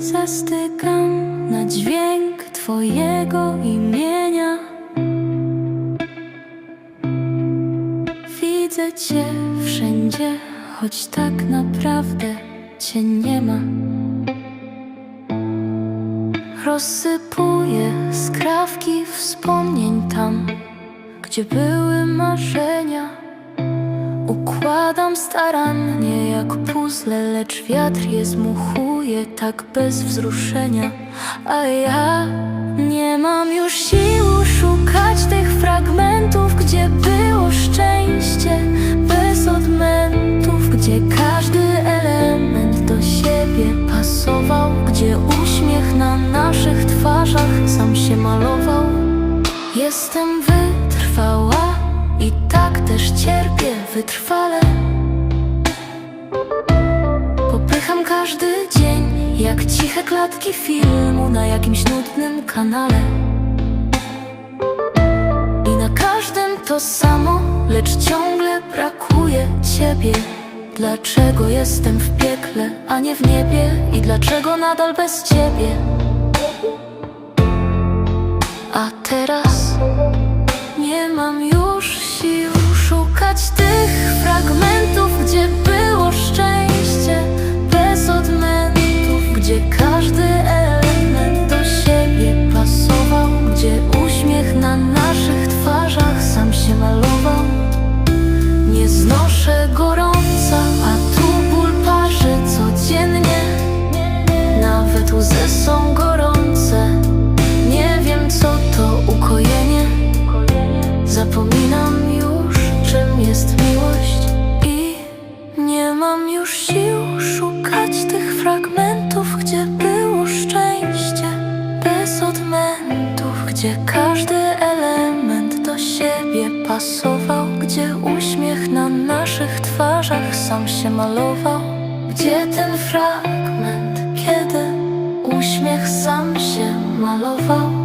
Zastykam na dźwięk Twojego imienia. Widzę Cię wszędzie, choć tak naprawdę Cię nie ma. Rozsypuję skrawki wspomnień tam, gdzie były marzenia. Układam starannie jak puzzle, lecz wiatr je zmuchuje tak bez wzruszenia. A ja nie mam już sił szukać tych fragmentów, gdzie było szczęście bez odmętów, gdzie każdy element do siebie pasował, gdzie uśmiech na naszych twarzach sam się malował. Jestem wytrwała i tak też cierpię wytrwale. Jak ciche klatki filmu na jakimś nudnym kanale. I na każdym to samo, lecz ciągle brakuje ciebie. Dlaczego jestem w piekle, a nie w niebie? I dlaczego nadal bez ciebie? A teraz nie mam już sił szukać tych pasował, gdzie uśmiech na naszych twarzach sam się malował. Gdzie ten fragment, kiedy uśmiech sam się malował?